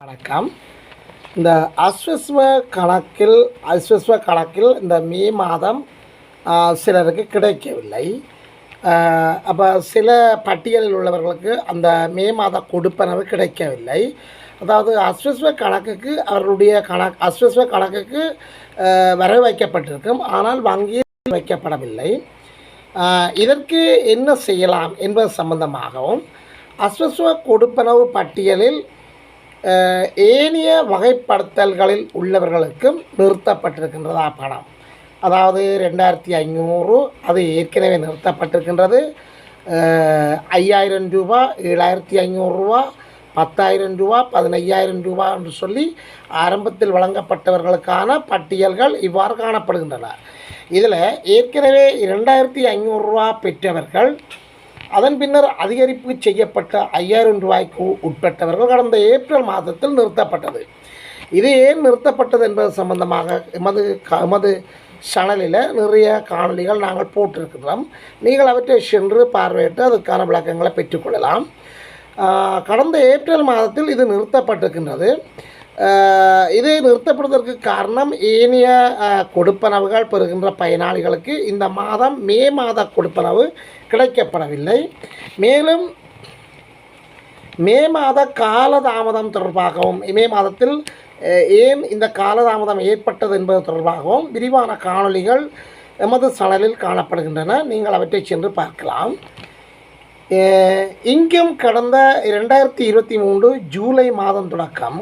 வணக்கம். இந்த அஸ்வஸ்வ கணக்கில் அஸ்வஸ்வ கணக்கில் இந்த மே மாதம் சிலருக்கு கிடைக்கவில்லை. அப்போ சில பட்டியலில் உள்ளவர்களுக்கு அந்த மே மாத கொடுப்பனவு கிடைக்கவில்லை. அதாவது அஸ்வஸ்வ கணக்குக்கு அவர்களுடைய கணக்கு அஸ்வஸ்வ கணக்குக்கு ஆ, வரவு வைக்கப்பட்டிருக்கும். ஆனால் வங்கியில் வைக்கப்படவில்லை. இதற்கு என்ன செய்யலாம் என்பது சம்பந்தமாகவும் அஸ்வஸ்வ கொடுப்பனவு பட்டியலில் ஏனைய வகைப்படுத்தல்களில் உள்ளவர்களுக்கும் நிறுத்தப்பட்டிருக்கின்றதா பணம் அதாவது ரெண்டாயிரத்தி ஐநூறு அது ஏற்கனவே நிறுத்தப்பட்டிருக்கின்றது. ஐயாயிரம் ரூபா ஏழாயிரத்தி ஐநூறுரூவா பத்தாயிரம் ரூபா பதினையாயிரம் ரூபா என்று சொல்லி ஆரம்பத்தில் வழங்கப்பட்டவர்களுக்கான பட்டியல்கள் இவ்வாறு காணப்படுகின்றன. இதில் ஏற்கனவே இரண்டாயிரத்தி ஐநூறுரூவா பெற்றவர்கள் அதன் பின்னர் அதிகரிப்பு செய்யப்பட்ட ஐயாயிரம் ரூபாய்க்கு உட்பட்டவர்கள் கடந்த ஏப்ரல் மாதத்தில் நிறுத்தப்பட்டது. இது ஏன் நிறுத்தப்பட்டது என்பது சம்பந்தமாக எமது க- எமது சேனலில் நிறைய காணொலிகள் நாங்கள் போட்டிருக்கிறோம். நீங்கள் அவற்றை சென்று பார்வையிட்டு அதற்கான விளக்கங்களை பெற்றுக்கொள்ளலாம். கடந்த ஏப்ரல் மாதத்தில் இது நிறுத்தப்பட்டிருக்கின்றது. இதை நிறுத்தப்படுவதற்கு காரணம் ஏனைய கொடுப்பனவுகள் பெறுகின்ற பயனாளிகளுக்கு இந்த மாதம் மே மாத கொடுப்பனவு கிடைக்கப்படவில்லை மேலும் மே மாத காலதாமதம் தொடர்பாகவும் மே மாதத்தில் ஏன் இந்த காலதாமதம் ஏற்பட்டது என்பது தொடர்பாகவும் விரிவான காணொளிகள் எமது சடலில் காணப்படுகின்றன நீங்கள் அவற்றை சென்று பார்க்கலாம் இங்கும் கடந்த இரண்டாயிரத்தி இருபத்தி மூன்று ஜூலை மாதம் தொடக்கம்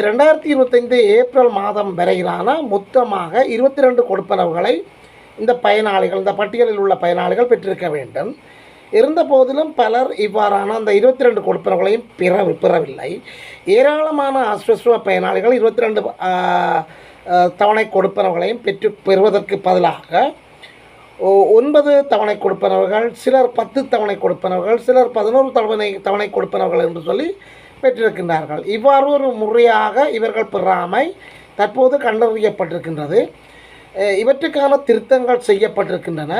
ரெண்டாயிரத்தி இருபத்தைந்து ஏப்ரல் மாதம் வரையிலான மொத்தமாக இருபத்தி ரெண்டு கொடுப்பனவுகளை இந்த பயனாளிகள் இந்த பட்டியலில் உள்ள பயனாளிகள் பெற்றிருக்க வேண்டும். இருந்த போதிலும் பலர் இவ்வாறான அந்த இருபத்தி ரெண்டு கொடுப்பனவுகளையும் பெற பெறவில்லை. ஏராளமான அஸ்வஸ்வ பயனாளிகள் இருபத்தி ரெண்டு தவணை கொடுப்பனவுகளையும் பெற்று பெறுவதற்கு பதிலாக ஒ- ஒன்பது தவணை கொடுப்பனவர்கள் சிலர் பத்து தவணை கொடுப்பனவர்கள் சிலர் பதினோரு தவணை தவணை கொடுப்பனவர்கள் என்று சொல்லி பெற்றிருக்கின்றார்கள். இவ்வாறு ஒரு முறையாக இவர்கள் பெறாமை தற்போது கண்டறியப்பட்டிருக்கின்றது. இவற்றுக்கான திருத்தங்கள் செய்யப்பட்டிருக்கின்றன.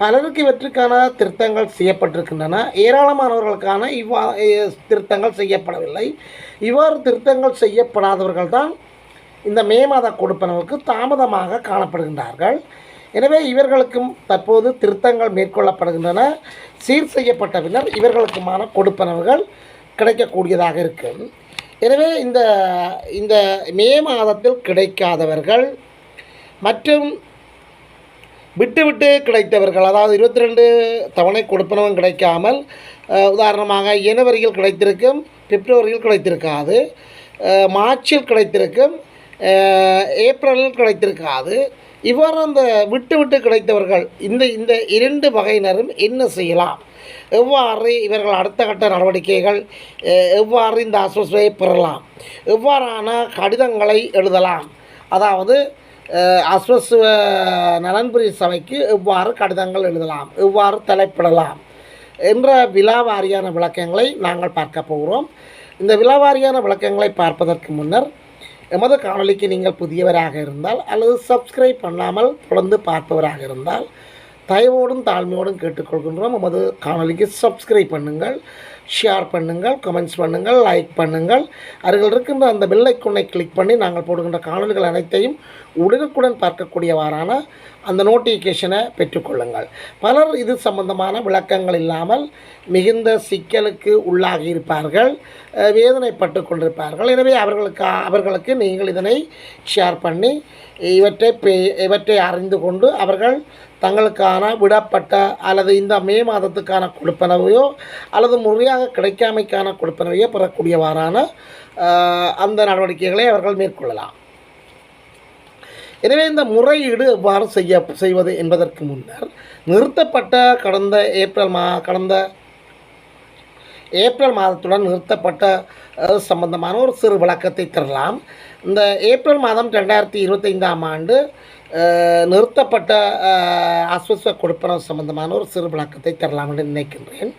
பலருக்கு இவற்றுக்கான திருத்தங்கள் செய்யப்பட்டிருக்கின்றன. ஏராளமானவர்களுக்கான இவ்வா திருத்தங்கள் செய்யப்படவில்லை. இவ்வாறு திருத்தங்கள் செய்யப்படாதவர்கள் தான் இந்த மே மாத கொடுப்பனவுக்கு தாமதமாக காணப்படுகின்றார்கள். எனவே இவர்களுக்கும் தற்போது திருத்தங்கள் மேற்கொள்ளப்படுகின்றன. சீர் செய்யப்பட்ட பின்னர் இவர்களுக்குமான கொடுப்பனவுகள் கிடைக்கக்கூடியதாக இருக்கும் எனவே இந்த இந்த மே மாதத்தில் கிடைக்காதவர்கள் மற்றும் விட்டு விட்டு கிடைத்தவர்கள் அதாவது இருபத்தி ரெண்டு தவணை கொடுப்பனவும் கிடைக்காமல் உதாரணமாக ஜனவரியில் கிடைத்திருக்கும் பிப்ரவரியில் கிடைத்திருக்காது மார்ச்சில் கிடைத்திருக்கும் ஏப்ரலில் கிடைத்திருக்காது இவ்வாறு அந்த விட்டு விட்டு கிடைத்தவர்கள் இந்த இந்த இரண்டு வகையினரும் என்ன செய்யலாம்? எவ்வாறு இவர்கள் அடுத்த கட்ட நடவடிக்கைகள் எவ்வாறு இந்த அஸ்வஸ்வையை பெறலாம்? எவ்வாறான கடிதங்களை எழுதலாம்? அதாவது அஸ்வஸ்துவ அஸ்வஸ்வ நலன்புரி சபைக்கு எவ்வாறு கடிதங்கள் எழுதலாம்? எவ்வாறு தலைப்பிடலாம்? என்ற விலாவாரியான விளக்கங்களை நாங்கள் பார்க்க போகிறோம். இந்த விலாவாரியான விளக்கங்களை பார்ப்பதற்கு முன்னர் எமது காணொலிக்கு நீங்கள் புதியவராக இருந்தால் அல்லது சப்ஸ்கிரைப் பண்ணாமல் தொடர்ந்து பார்ப்பவராக இருந்தால் தயவோடும் தாழ்மையோடும் கேட்டுக்கொள்கின்றோம். நமது காணொலிக்கு சப்ஸ்கிரைப் பண்ணுங்கள் ஷேர் பண்ணுங்கள் கமெண்ட்ஸ் பண்ணுங்கள் லைக் பண்ணுங்கள். அருகில் இருக்கின்ற அந்த பெல் கிளிக் பண்ணி நாங்கள் போடுகின்ற காணொலிகள் அனைத்தையும் உடனுக்குடன் பார்க்கக்கூடியவாறான அந்த நோட்டிஃபிகேஷனை பெற்றுக்கொள்ளுங்கள். பலர் இது சம்பந்தமான விளக்கங்கள் இல்லாமல் மிகுந்த சிக்கலுக்கு உள்ளாகி இருப்பார்கள் வேதனைப்பட்டு கொண்டிருப்பார்கள். எனவே அவர்களுக்கு அவர்களுக்கு நீங்கள் இதனை ஷேர் பண்ணி இவற்றை பே- இவற்றை அறிந்து கொண்டு அவர்கள் தங்களுக்கான விடப்பட்ட அல்லது இந்த மே மாதத்துக்கான கொடுப்பனவையோ அல்லது முறையாக கிடைக்காமைக்கான கொடுப்பனவையோ பெறக்கூடியவாறான அந்த நடவடிக்கைகளை அவர்கள் மேற்கொள்ளலாம். எனவே இந்த முறையீடு எவ்வாறு செய்ய செய்வது என்பதற்கு முன்னர் நிறுத்தப்பட்ட கடந்த ஏப்ரல் மா கடந்த ஏப்ரல் மாதத்துடன் நிறுத்தப்பட்ட சம்பந்தமான ஒரு சிறு விளக்கத்தை தரலாம். இந்த ஏப்ரல் மாதம் ரெண்டாயிரத்தி இருபத்தைந்தாம் ஆண்டு நிறுத்தப்பட்ட அஹ், அஸ்வஸ்வ கொடுப்பனவு சம்பந்தமான ஒரு சிறு விளக்கத்தை தரலாம் என்று நினைக்கின்றேன்.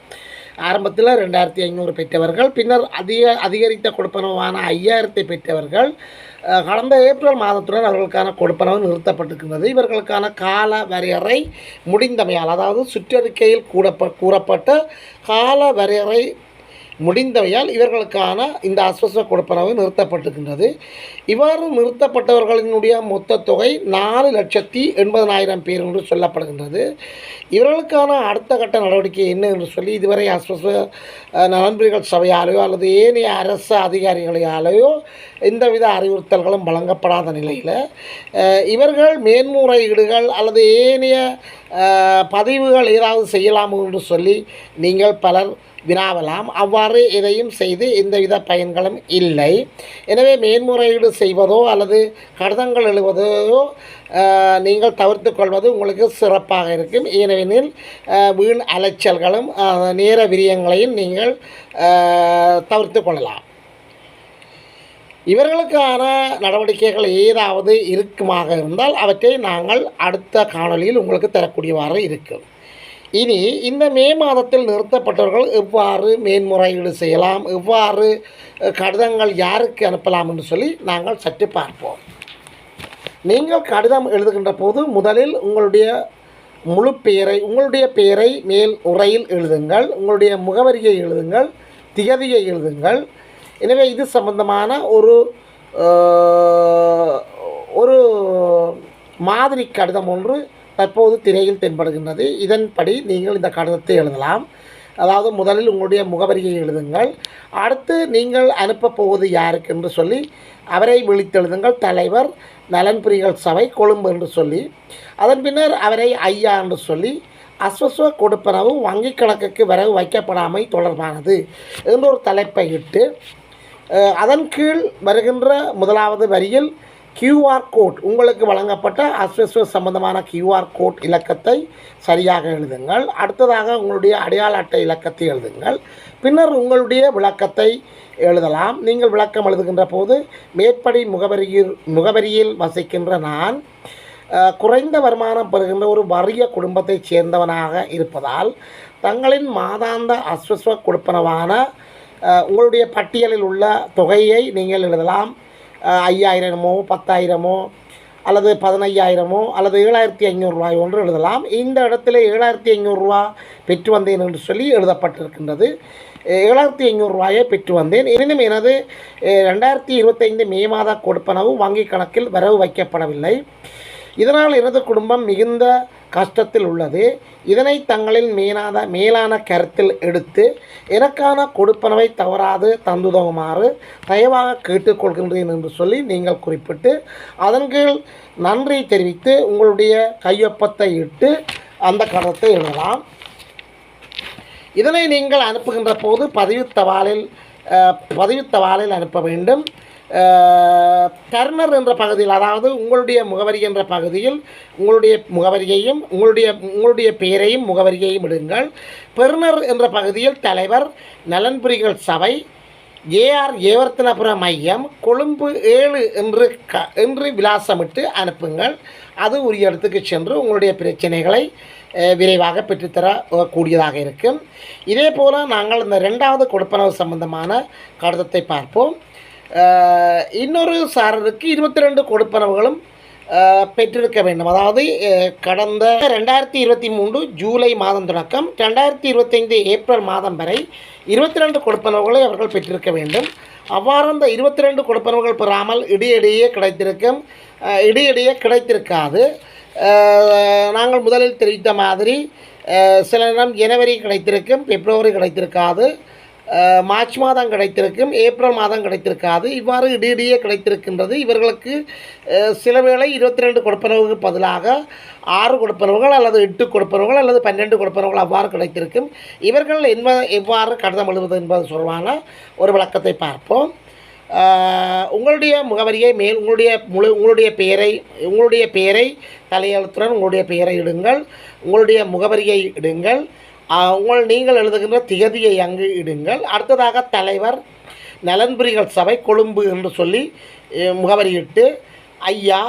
ஆரம்பத்தில் ரெண்டாயிரத்தி ஐநூறு பெற்றவர்கள் பின்னர் அதிக அதிகரித்த கொடுப்பனவான ஐயாயிரத்தை பெற்றவர்கள் கடந்த ஏப்ரல் மாதத்துடன் அவர்களுக்கான கொடுப்பனவு நிறுத்தப்பட்டிருக்கின்றது. இவர்களுக்கான கால வரையறை முடிந்தமையால் அதாவது சுற்றறிக்கையில் கூடப்ப கூறப்பட்ட கால வரையறை முடிந்தவையால் இவர்களுக்கான இந்த அஸ்வஸ்வ கொடுப்பனவு நிறுத்தப்பட்டிருக்கின்றது. இவ்வாறு நிறுத்தப்பட்டவர்களினுடைய மொத்த தொகை நாலு லட்சத்தி எண்பதனாயிரம் பேர் என்று சொல்லப்படுகின்றது. இவர்களுக்கான அடுத்த கட்ட நடவடிக்கை என்ன என்று சொல்லி இதுவரை அஸ்வஸ்வ நலன்புரிகள் சபையாலேயோ அல்லது ஏனைய அரசு அதிகாரிகளாலேயோ எந்தவித அறிவுறுத்தல்களும் வழங்கப்படாத நிலையில் இவர்கள் மேன்முறையீடுகள் அல்லது ஏனைய பதிவுகள் ஏதாவது செய்யலாமோ என்று சொல்லி நீங்கள் பலர் வினாவலாம். அவ்வாறு எதையும் செய்து எந்தவித பயன்களும் இல்லை. எனவே மேன்முறையீடு செய்வதோ அல்லது கடிதங்கள் எழுவதோ நீங்கள் தவிர்த்து கொள்வது உங்களுக்கு சிறப்பாக இருக்கும். ஏனெனில் வீண் அலைச்சல்களும் நேர விரியங்களையும் நீங்கள் தவிர்த்து கொள்ளலாம். இவர்களுக்கான நடவடிக்கைகள் ஏதாவது இருக்குமாக இருந்தால் அவற்றை நாங்கள் அடுத்த காணொளியில் உங்களுக்கு தரக்கூடியவாறு இருக்கும். இனி இந்த மே மாதத்தில் நிறுத்தப்பட்டவர்கள் எவ்வாறு மேன்முறையீடு செய்யலாம்? எவ்வாறு கடிதங்கள் யாருக்கு அனுப்பலாம் என்று சொல்லி நாங்கள் சற்று பார்ப்போம். நீங்கள் கடிதம் எழுதுகின்ற போது முதலில் உங்களுடைய முழு பெயரை உங்களுடைய பெயரை மேல் உரையில் எழுதுங்கள் உங்களுடைய முகவரியை எழுதுங்கள் திகதியை எழுதுங்கள். எனவே இது சம்பந்தமான ஒரு ஒரு மாதிரி கடிதம் ஒன்று தற்போது திரையில் தென்படுகின்றது. இதன்படி நீங்கள் இந்த கடிதத்தை எழுதலாம். அதாவது முதலில் உங்களுடைய முகவரியை எழுதுங்கள். அடுத்து நீங்கள் அனுப்பப் போவது யாருக்கு என்று சொல்லி அவரை விழித்தெழுதுங்கள். தலைவர் நலன்புரிகள் சபை கொழும்பு என்று சொல்லி. அதன் பின்னர் அவரை ஐயா என்று சொல்லி. அஸ்வஸ்வ கொடுப்பனவு வங்கிக் கணக்குக்கு வரவு வைக்கப்படாமை தொடர்பானது என்ற ஒரு தலைப்பை இட்டு அதன் கீழ் வருகின்ற முதலாவது வரியில் கியூஆர் கோட் உங்களுக்கு வழங்கப்பட்ட அஸ்வஸ்வஸ் சம்பந்தமான கியூஆர் கோட் இலக்கத்தை சரியாக எழுதுங்கள். அடுத்ததாக உங்களுடைய அடையாள அட்டை இலக்கத்தை எழுதுங்கள். பின்னர் உங்களுடைய விளக்கத்தை எழுதலாம். நீங்கள் விளக்கம் எழுதுகின்ற போது மேற்படி முகவரியில் முகவரியில் வசிக்கின்ற நான் குறைந்த வருமானம் பெறுகின்ற ஒரு வறிய குடும்பத்தைச் சேர்ந்தவனாக இருப்பதால் தங்களின் மாதாந்த அஸ்வஸ்வ கொடுப்பனவான உங்களுடைய பட்டியலில் உள்ள தொகையை நீங்கள் எழுதலாம். ஐயாயிரமோ பத்தாயிரமோ அல்லது பதினையாயிரமோ அல்லது ஏழாயிரத்தி ஐநூறுரூவாய் ஒன்று எழுதலாம். இந்த இடத்துல ஏழாயிரத்தி ஐநூறுரூவா பெற்று வந்தேன் என்று சொல்லி எழுதப்பட்டிருக்கின்றது. ஏழாயிரத்தி ஐநூறுரூவாயை பெற்று வந்தேன். எனினும் எனது ரெண்டாயிரத்தி இருபத்தைந்து மே மாத கொடுப்பனவு வங்கிக் கணக்கில் வரவு வைக்கப்படவில்லை. இதனால் எனது குடும்பம் மிகுந்த கஷ்டத்தில் உள்ளது. இதனை தங்களின் மேலாத மேலான கருத்தில் எடுத்து எனக்கான கொடுப்பனவை தவறாது தந்துதவுமாறு தயவாக கேட்டுக்கொள்கின்றேன் என்று சொல்லி நீங்கள் குறிப்பிட்டு அதன் கீழ் நன்றி தெரிவித்து உங்களுடைய கையொப்பத்தை இட்டு அந்த கடத்தை எழுதலாம். இதனை நீங்கள் அனுப்புகின்ற போது பதிவு தபாலில் பதிவு தபாலில் அனுப்ப வேண்டும். டர்னர் என்ற பகுதியில் அதாவது உங்களுடைய முகவரி என்ற பகுதியில் உங்களுடைய முகவரியையும் உங்களுடைய உங்களுடைய பெயரையும் முகவரியையும் இடுங்கள். பெருனர் என்ற பகுதியில் தலைவர் நலன்புரிகள் சபை ஏஆர் ஏவர்த்தனபுர மையம் கொழும்பு ஏழு என்று க என்று விலாசமிட்டு அனுப்புங்கள். அது உரிய இடத்துக்கு சென்று உங்களுடைய பிரச்சனைகளை விரைவாக பெற்றுத்தர கூடியதாக இருக்கும். இதே போல் நாங்கள் இந்த ரெண்டாவது கொடுப்பனவு சம்பந்தமான கடிதத்தை பார்ப்போம். இன்னொரு சாரருக்கு இருபத்தி ரெண்டு கொடுப்பனவுகளும் பெற்றிருக்க வேண்டும். அதாவது கடந்த ரெண்டாயிரத்தி இருபத்தி மூன்று ஜூலை மாதம் தொடக்கம் ரெண்டாயிரத்தி இருபத்தைந்து ஏப்ரல் மாதம் வரை இருபத்தி ரெண்டு கொடுப்பனவுகளை அவர்கள் பெற்றிருக்க வேண்டும். அவ்வாறு அந்த இருபத்தி ரெண்டு கொடுப்பனவுகள் பெறாமல் இடையிடையே கிடைத்திருக்கும் இடையிடையே கிடைத்திருக்காது. நாங்கள் முதலில் தெரிவித்த மாதிரி சில நேரம் ஜனவரி கிடைத்திருக்கும் பிப்ரவரி கிடைத்திருக்காது. மார்ச் மாதம் கிடைத்திருக்கும் ஏப்ரல் மாதம் கிடைத்திருக்காது. இவ்வாறு இடையிடையே கிடைத்திருக்கின்றது. இவர்களுக்கு சில வேளை இருபத்தி ரெண்டு கொடுப்பனவுக்கு பதிலாக ஆறு கொடுப்பனவுகள் அல்லது எட்டு கொடுப்பனவுகள் அல்லது பன்னெண்டு கொடுப்பனவுகள் அவ்வாறு கிடைத்திருக்கும். இவர்கள் என்ன எவ்வாறு கடிதம் எழுவது என்பது சொல்வான ஒரு விளக்கத்தை பார்ப்போம். உங்களுடைய முகவரியை மேல் உங்களுடைய முழு உங்களுடைய பெயரை உங்களுடைய பெயரை தலையெழுத்துடன் உங்களுடைய பெயரை இடுங்கள். உங்களுடைய முகவரியை இடுங்கள். உங்கள் நீங்கள் எழுதுகின்ற திகதியை அங்கு இடுங்கள். அடுத்ததாக தலைவர் நலன்புரிகள் சபை கொழும்பு என்று சொல்லி முகவரியிட்டு ஐயா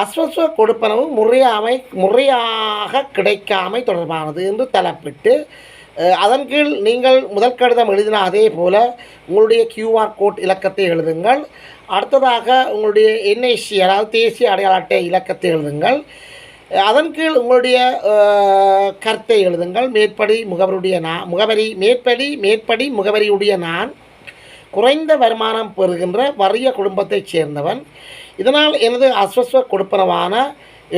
அஸ்வஸ்வ கொடுப்பனவு முறையாமை முறையாக கிடைக்காமை தொடர்பானது என்று தலைப்பிட்டு அதன் கீழ் நீங்கள் முதல் கடிதம் எழுதின அதே போல் உங்களுடைய கியூஆர் கோட் இலக்கத்தை எழுதுங்கள். அடுத்ததாக உங்களுடைய என்ஐசி அதாவது தேசிய அடையாள அட்டை இலக்கத்தை எழுதுங்கள். அதன் கீழ் உங்களுடைய கருத்தை எழுதுங்கள். மேற்படி முகவருடைய நான் முகவரி மேற்படி மேற்படி முகவரியுடைய நான். குறைந்த வருமானம் பெறுகின்ற வறிய குடும்பத்தைச் சேர்ந்தவன். இதனால் எனது அஸ்வஸ்வ கொடுப்பனவான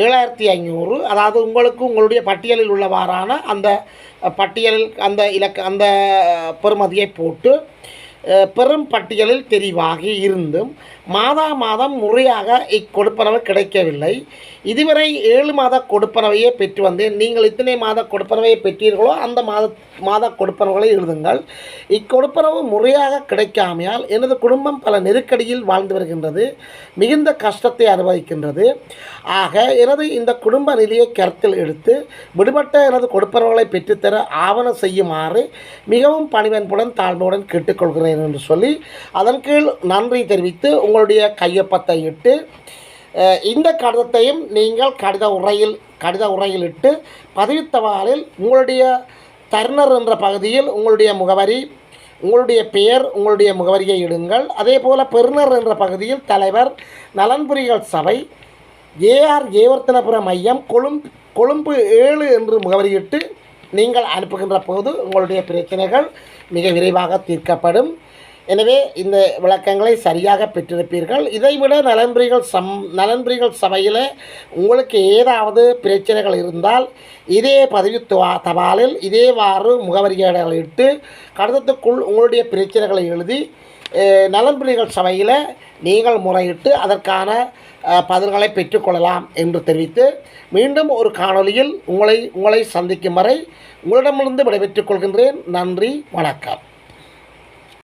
ஏழாயிரத்தி ஐநூறு அதாவது உங்களுக்கு உங்களுடைய பட்டியலில் உள்ளவாறான அந்த பட்டியலில் அந்த இலக்க அந்த பெறுமதியை போட்டு பெரும் பட்டியலில் தெரிவாகி இருந்தும் மாதா மாதம் முறையாக இக்கொடுப்பனவு கிடைக்கவில்லை. இதுவரை ஏழு மாத கொடுப்பனவையே பெற்று வந்தேன். நீங்கள் இத்தனை மாத கொடுப்பனவையை பெற்றீர்களோ அந்த மாத மாத கொடுப்பனவுகளை எழுதுங்கள். இக்கொடுப்பனவு முறையாக கிடைக்காமையால் எனது குடும்பம் பல நெருக்கடியில் வாழ்ந்து வருகின்றது மிகுந்த கஷ்டத்தை அனுபவிக்கின்றது. ஆக எனது இந்த குடும்ப நிலையை கருத்தில் எடுத்து விடுபட்ட எனது கொடுப்பனவுகளை பெற்றுத்தர ஆவணம் செய்யுமாறு மிகவும் பணிவன்புடன் தாழ்மையுடன் கேட்டுக்கொள்கிறேன். என்று சொல்லி அதன் கீழ் நன்றி தெரிவித்து உங்களுடைய கையொப்பத்தை இட்டு இந்த கடிதத்தையும் நீங்கள் கடித உரையில் கடித உரையில் இட்டு பதிவித்தவாறில் உங்களுடைய தருணர் என்ற பகுதியில் உங்களுடைய முகவரி உங்களுடைய பெயர் உங்களுடைய முகவரியை இடுங்கள். அதே போல் பெருநர் என்ற பகுதியில் தலைவர் நலன்புரிகள் சபை ஏஆர் ஏவர்த்தனபுர மையம் கொழும்பு கொழும்பு ஏழு என்று முகவரியிட்டு நீங்கள் அனுப்புகின்ற போது உங்களுடைய பிரச்சனைகள் மிக விரைவாக தீர்க்கப்படும். எனவே இந்த விளக்கங்களை சரியாக பெற்றிருப்பீர்கள். இதைவிட நலன்புரிகள் சம் நலன்புரிகள் சபையில் உங்களுக்கு ஏதாவது பிரச்சனைகள் இருந்தால் இதே பதிவு தபாலில் இதேவாறு முகவரிகளை இட்டு கடிதத்துக்குள் உங்களுடைய பிரச்சனைகளை எழுதி நலன்புரிகள் சபையில் நீங்கள் முறையிட்டு அதற்கான பதில்களை பெற்றுக்கொள்ளலாம் என்று தெரிவித்து மீண்டும் ஒரு காணொலியில் உங்களை உங்களை சந்திக்கும் வரை உங்களிடமிருந்து விடைபெற்றுக் கொள்கின்றேன். நன்றி வணக்கம்.